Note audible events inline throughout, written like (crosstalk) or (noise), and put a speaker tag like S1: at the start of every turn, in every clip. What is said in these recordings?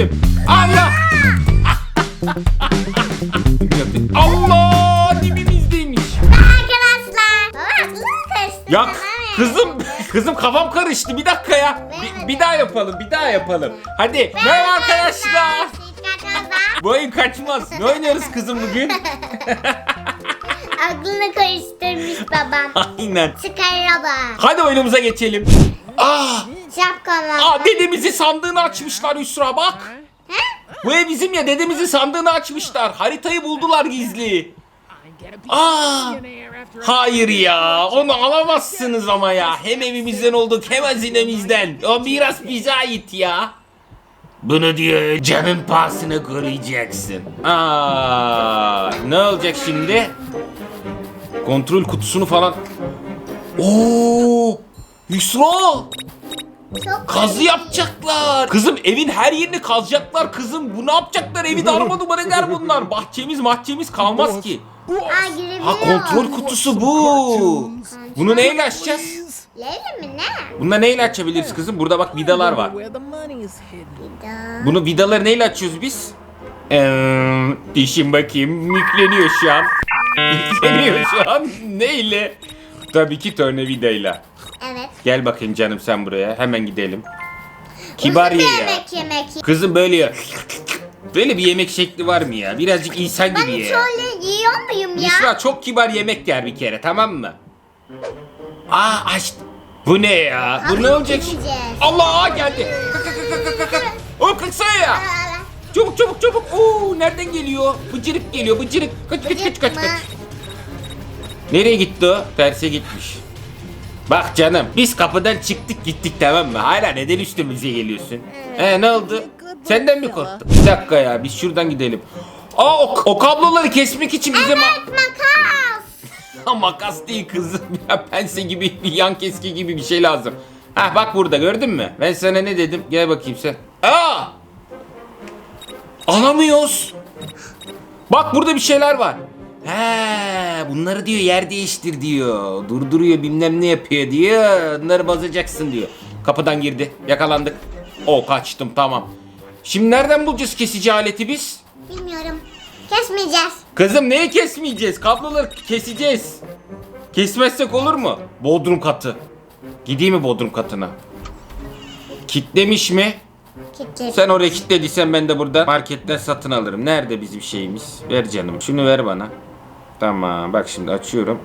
S1: düştüm. Allah. Allah dibimizdeymiş.
S2: Arkadaşlar. Baba karıştırdın.
S1: Ya kızım kızım kafam karıştı. Bir dakika ya. Bir, bir daha yapalım. Bir daha yapalım. Hadi. Merhaba arkadaşlar. Bu oyun kaçmaz. Ne oynuyoruz kızım bugün? (laughs) (laughs)
S2: Aklını karıştırmış babam.
S1: Aynen.
S2: Çıkar bak.
S1: Hadi oyunumuza geçelim. Aa,
S2: Şapkalar.
S1: aa dedemizin sandığını açmışlar Yusra bak. Bu ev bizim ya dedemizin sandığını açmışlar. Haritayı buldular gizli. Aa, hayır ya onu alamazsınız ama ya. Hem evimizden olduk hem hazinemizden. O miras bize ait ya. Bunu diyor canın pahasına koruyacaksın. Aa, ne olacak şimdi? Kontrol kutusunu falan. Oo! Yusra!
S2: Çok
S1: Kazı yapacaklar. Kızım evin her yerini kazacaklar kızım. Bu ne yapacaklar? Evi darma duman eder bunlar. Bahçemiz mahçemiz kalmaz ki.
S2: Aa girebiliyor.
S1: Ha kontrol kutusu bu. Bunu neyle açacağız?
S2: Leyla mi ne?
S1: Bunda neyle açabiliriz kızım? Burada bak vidalar var. Bunu vidaları neyle açıyoruz biz? Eee, dişim bakayım. Yükleniyor şu an. (laughs) Yükleniyor şu an. Neyle? Tabii ki tornavidayla. Gel bakayım canım sen buraya. Hemen gidelim. Kibar ye ya.
S2: yemek yemek.
S1: Kızım böyle ya. Böyle bir yemek şekli var mı ya? Birazcık insan
S2: Ben
S1: gibi
S2: hiç
S1: ya.
S2: öyle yiyor muyum ya?
S1: Yusra çok kibar yemek yer bir kere tamam mı? Aa aç. Bu ne ya? Bu
S2: Abi,
S1: ne olacak? şimdi?
S2: yiyeceğiz.
S1: Allah geldi. Kalk, kalk, kalk, kalk, kalk, kalk. Oğlum kalksana ya. Çabuk çabuk çabuk. Oo nereden geliyor? Bıcırık geliyor bıcırık. Kaç kaç kaç kaç kaç. Nereye gitti o? Terse gitmiş. Bak canım biz kapıdan çıktık gittik tamam mı? Hala neden üstümüze geliyorsun? He ne oldu? Senden mi korktun? Bir dakika ya biz şuradan gidelim. Aa o, o kabloları kesmek için bize ma-
S2: makas. (laughs)
S1: Ha, makas değil kızım ya pense gibi bir yan keski gibi bir şey lazım. Ha bak burada gördün mü? Ben sana ne dedim? Gel bakayım sen. Aa! Alamıyoruz. Bak burada bir şeyler var. He, bunları diyor yer değiştir diyor. Durduruyor bilmem ne yapıyor diyor. Bunları bozacaksın diyor. Kapıdan girdi. Yakalandık. O kaçtım tamam. Şimdi nereden bulacağız kesici aleti biz?
S2: Bilmiyorum. Kesmeyeceğiz.
S1: Kızım neyi kesmeyeceğiz? Kabloları keseceğiz. Kesmezsek olur mu? Bodrum katı. Gideyim mi Bodrum katına? Kitlemiş mi?
S2: Kitlet.
S1: Sen oraya kilitlediysen ben de burada marketten satın alırım. Nerede bizim şeyimiz? Ver canım. Şunu ver bana. Tamam bak şimdi açıyorum.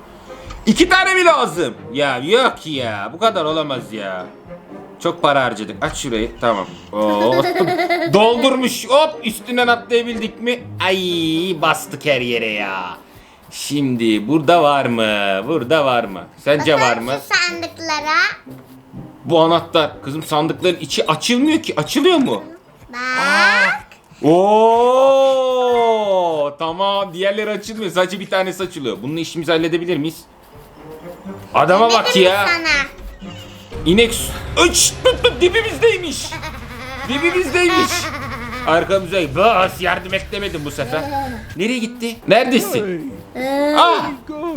S1: İki tane mi lazım? Ya yok ya. Bu kadar olamaz ya. Çok para harcadık. Aç şurayı. Tamam. Oo. (laughs) Doldurmuş. Hop üstünden atlayabildik mi? Ay bastık her yere ya. Şimdi burada var mı? Burada var mı? Sence var
S2: Bakın
S1: mı?
S2: Şu sandıklara.
S1: Bu anahtar. Kızım sandıkların içi açılmıyor ki. Açılıyor mu?
S2: Bak.
S1: Oo tamam diğerleri açılmıyor sadece bir tanesi açılıyor. Bunun işimizi halledebilir miyiz? Adama bak ya.
S2: Sana.
S1: İnek su- Üç tut, tut, dibimizdeymiş. Dibimizdeymiş. Arkamıza bas yardım et demedim bu sefer. Nereye gitti? Neredesin? Ah,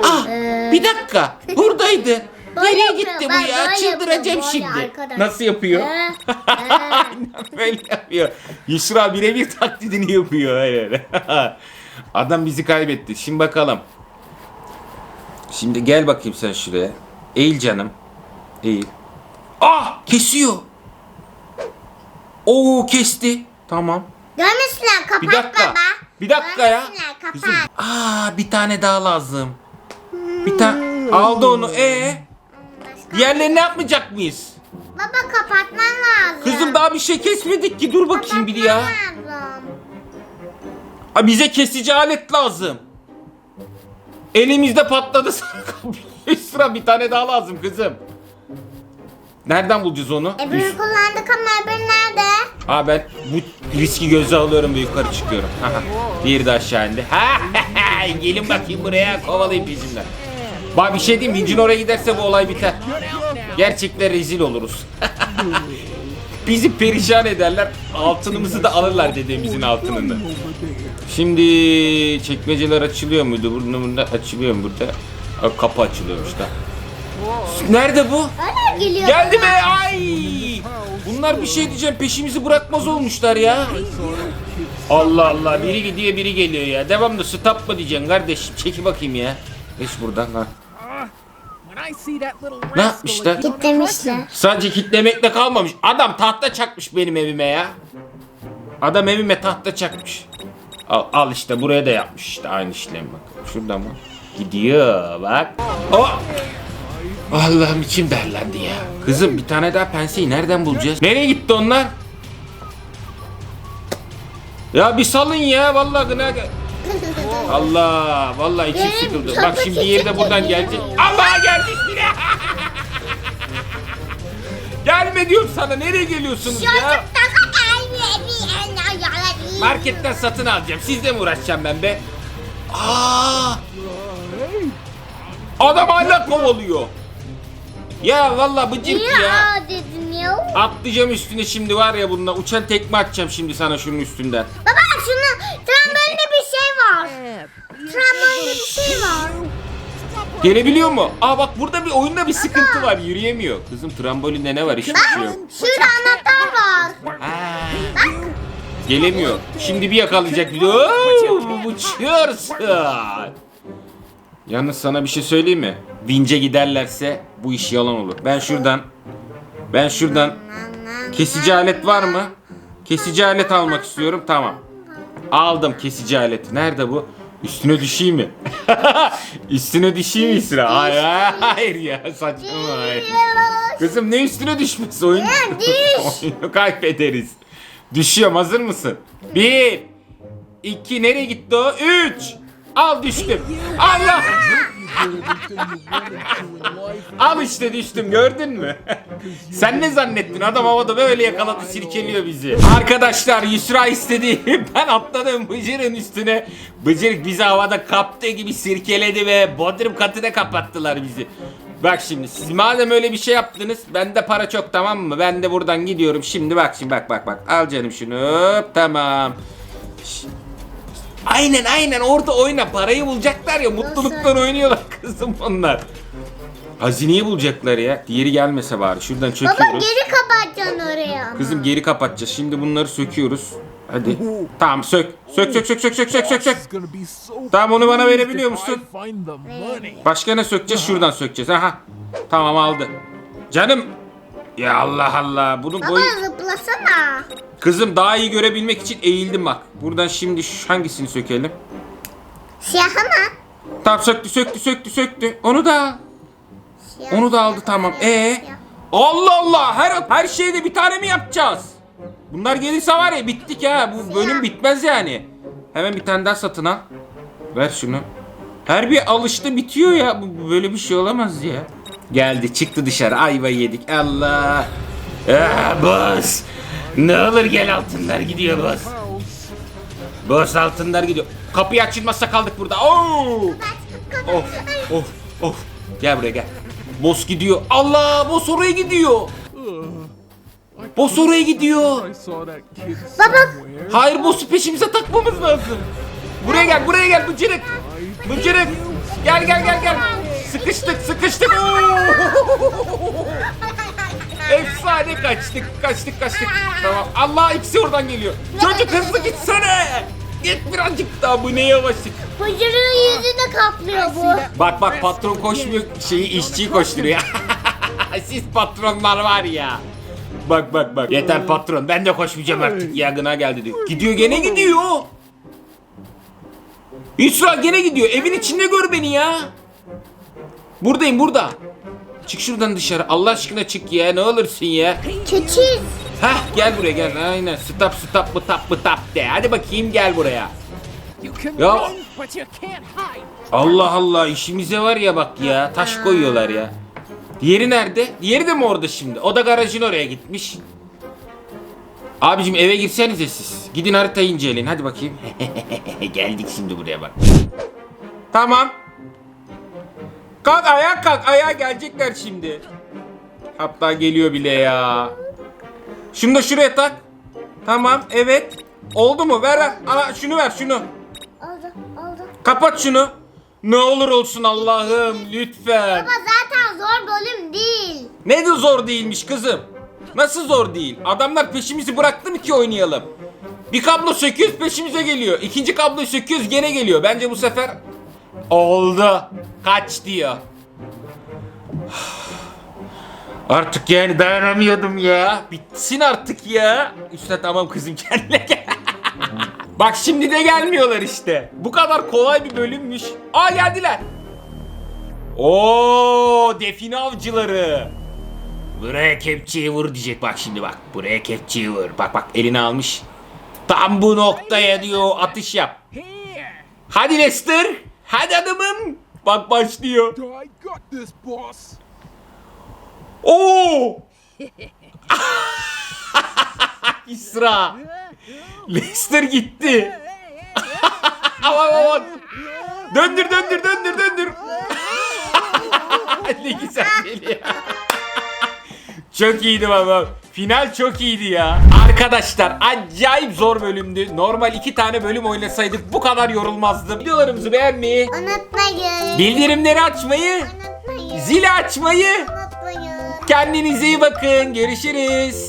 S1: ah, bir dakika. Buradaydı. Nereye
S2: yapıyor,
S1: gitti bu ya? Çıldıracağım şimdi.
S2: arkadaş.
S1: Nasıl yapıyor?
S2: Ee,
S1: Aynen (laughs) böyle yapıyor. Yusra birebir taklidini yapıyor. Aynen. (laughs) Adam bizi kaybetti. Şimdi bakalım. Şimdi gel bakayım sen şuraya. Eğil canım. Eğil. Ah! Kesiyor. Oo kesti. Tamam.
S2: Görmüşsün kapat
S1: Bir dakika.
S2: baba.
S1: Bir dakika ya.
S2: Kapat.
S1: Kızım. Aa bir tane daha lazım. Bir tane aldı onu. E
S2: Başka-
S1: diğerlerini ne yapmayacak mıyız?
S2: Baba kapatman lazım.
S1: Kızım daha bir şey kesmedik ki. Dur bakayım bir ya.
S2: Kapatman lazım.
S1: Ha, bize kesici alet lazım. Elimizde patladı (laughs) sana sıra bir tane daha lazım kızım. Nereden bulacağız onu? Üst-
S2: kullandık ama öbürü nerede?
S1: Ha ben bu riski göze alıyorum ve yukarı çıkıyorum. (laughs) Haha. Diğeri de aşağı indi. Ha, (laughs) Gelin bakayım buraya kovalayın peşimden. Bak bir şey diyeyim mi? İncin oraya giderse bu olay biter. Gerçekten rezil oluruz. (laughs) Bizi perişan ederler. Altınımızı da alırlar dedemizin altınını. Şimdi çekmeceler açılıyor muydu? Burada, burada açılıyor mu burada? Aa, Kapı açılıyormuş da. Nerede bu?
S2: Geliyor.
S1: Geldi be ay. Bunlar bir şey diyeceğim peşimizi bırakmaz olmuşlar ya. Allah Allah biri gidiyor biri geliyor ya. Devamlı stop mı diyeceksin kardeşim? Çeki bakayım ya. Geç buradan ha. Ne yapmışlar?
S2: Kitlemişler.
S1: Sadece kitlemekle kalmamış. Adam tahta çakmış benim evime ya. Adam evime tahta çakmış. Al, al işte buraya da yapmış işte aynı işlemi bak. Şurada mı? Gidiyor bak. Oh! Allah'ım içim derlendi ya. Kızım bir tane daha penseyi nereden bulacağız? Nereye gitti onlar? Ya bir salın ya vallahi gına gel- (laughs) Allah vallahi içim
S2: Benim
S1: sıkıldı.
S2: çok
S1: Bak şimdi diğeri de buradan
S2: içim
S1: gelecek.
S2: geliyor.
S1: Allah geldi bile. (laughs) Gelme diyorum sana. Nereye geliyorsunuz ya? Marketten satın alacağım. Sizle mi uğraşacağım ben be? Aa! Adam hala kovalıyor. Ya vallahi bıcırk ya.
S2: Ya dedin ya.
S1: Atlayacağım üstüne şimdi var ya bununla. Uçan tekme atacağım şimdi sana şunun üstünden.
S2: Baba şunu şey var. Bir şey var.
S1: Gelebiliyor mu? Aa bak burada bir oyunda bir sıkıntı var. Yürüyemiyor. Kızım trambolinde ne var? Hiçbir şey yok.
S2: Şurada anahtar var.
S1: Ha. Gelemiyor. Şimdi bir yakalayacak. Oo, Uçuyorsun. Yalnız sana bir şey söyleyeyim mi? Vince giderlerse bu iş yalan olur. Ben şuradan ben şuradan kesici alet var mı? Kesici alet almak istiyorum. Tamam. Aldım kesici aleti. Nerede bu? Üstüne düşeyim mi? (laughs) üstüne düşeyim mi sıra? Hayır, hayır ya saçmalama hayır. Kızım ne üstüne düşmesi oyun?
S2: düş. (laughs)
S1: Oyunu kaybederiz. Düşüyorum hazır mısın? Bir, iki nereye gitti o? Üç. Al düştüm. Allah. Al işte düştüm gördün mü? (laughs) Sen ne zannettin? Adam havada böyle yakaladı sirkeliyor bizi. Arkadaşlar Yusra istedi. (laughs) Ben atladım Bıcır'ın üstüne. Bıcır bizi havada kaptığı gibi sirkeledi ve bodrum katına kapattılar bizi. Bak şimdi siz madem öyle bir şey yaptınız bende para çok tamam mı? Ben de buradan gidiyorum şimdi bak şimdi bak bak bak al canım şunu tamam. Şş. Aynen aynen orada oyna parayı bulacaklar ya mutluluktan oynuyorlar (laughs) kızım onlar. Hazineyi bulacaklar ya. Diğeri gelmese bari. Şuradan
S2: Baba
S1: çöküyoruz.
S2: geri kapatacaksın oraya.
S1: Kızım geri kapatacağız. Şimdi bunları söküyoruz. Hadi. Tamam sök. Sök sök sök sök sök sök sök sök. Tamam onu bana verebiliyor musun? Başka ne sökeceğiz? Şuradan sökeceğiz. Aha. Tamam aldı. Canım. Ya Allah Allah. Bunun
S2: Baba zıplasana.
S1: Kızım daha iyi görebilmek için eğildim bak. Buradan şimdi hangisini sökelim?
S2: Siyah ama.
S1: Tamam söktü söktü söktü söktü. Onu da.
S2: Siyah,
S1: Onu da aldı tamam.
S2: siyah,
S1: Ee? Allah Allah her her şeyde bir tane mi yapacağız? Bunlar gelirse var ya bittik ha. Bu bölüm bitmez yani. Hemen bir tane daha satın al. Ver şunu. Her bir alışta bitiyor ya. Bu bu böyle bir şey olamaz ya. Geldi çıktı dışarı ayva yedik. Allah. Ah, boss. Ne olur gel altınlar gidiyor boss. Boss altınlar gidiyor. Kapıyı açılmazsa kaldık burada. Oo! Of of of. Gel buraya gel. Boss gidiyor. Allah boss oraya gidiyor. Boss oraya gidiyor.
S2: Baba.
S1: Hayır boss'u peşimize takmamız lazım. Buraya gel buraya gel bıcırık. Bıcırık. Gel gel gel gel. Sıkıştık sıkıştık. Oo! (laughs) Efsane kaçtık kaçtık kaçtık. Tamam Allah ikisi oradan geliyor. Çocuk hızlı gitsene. Git birazcık daha bu ne yavaşlık.
S2: Bıcırığın yüzünü kaplıyor bu.
S1: Bak bak patron koşmuyor şeyi işçiyi koşturuyor. (laughs) Siz patronlar var ya. Bak bak bak. Yeter patron ben de koşmayacağım artık ya gına geldi diyor. Gidiyor gene gidiyor. Yusra gene gidiyor. Evin içinde gör beni ya. Buradayım burada. Çık şuradan dışarı. Allah aşkına çık ya ne olursun ya.
S2: Keçiz.
S1: Hah gel buraya gel. Aynen stop stop bu tap bu tap de. Hadi bakayım gel buraya. Ya. Allah Allah işimize var ya bak ya taş koyuyorlar ya. Diğeri nerede? Diğeri de mi orada şimdi? O da garajın oraya gitmiş. Abicim eve girsenize siz. Gidin haritayı inceleyin hadi bakayım. (laughs) Geldik şimdi buraya bak. Tamam. Kalk ayağa kalk ayağa gelecekler şimdi. Hatta geliyor bile ya. Şunu da şuraya tak. Tamam evet. Oldu mu? Ver ver. Ana, şunu ver şunu.
S2: Oldu oldu.
S1: Kapat şunu. Ne olur olsun Allah'ım lütfen.
S2: Baba zaten zor
S1: Ne de zor değilmiş kızım. Nasıl zor değil? Adamlar peşimizi bıraktı mı ki oynayalım? Bir kablo söküyoruz peşimize geliyor. İkinci kabloyu söküyoruz gene geliyor. Bence bu sefer oldu. Kaç diyor. Artık yani dayanamıyordum ya. Bitsin artık ya. Üstad tamam kızım (laughs) kendine gel. Bak şimdi de gelmiyorlar işte. Bu kadar kolay bir bölümmüş. Aa geldiler. Oo define avcıları. Buraya kepçeyi vur diyecek bak şimdi bak. Buraya kepçeyi vur. Bak bak elini almış. Tam bu noktaya diyor atış yap. Hadi Lester. Hadi adamım. Bak başlıyor.
S3: I got this, boss.
S1: Oo! (laughs) İsra. Lester gitti. (laughs) aman aman. Döndür döndür döndür döndür. (laughs) ne güzel geliyor. çok iyiydi baba. Final çok iyiydi ya. Arkadaşlar acayip zor bölümdü. Normal iki tane bölüm oynasaydık bu kadar yorulmazdım. Videolarımızı beğenmeyi,
S2: Unutmayın.
S1: bildirimleri açmayı,
S2: Unutmayın.
S1: zili açmayı
S2: Unutmayın.
S1: Kendinize iyi bakın. Görüşürüz.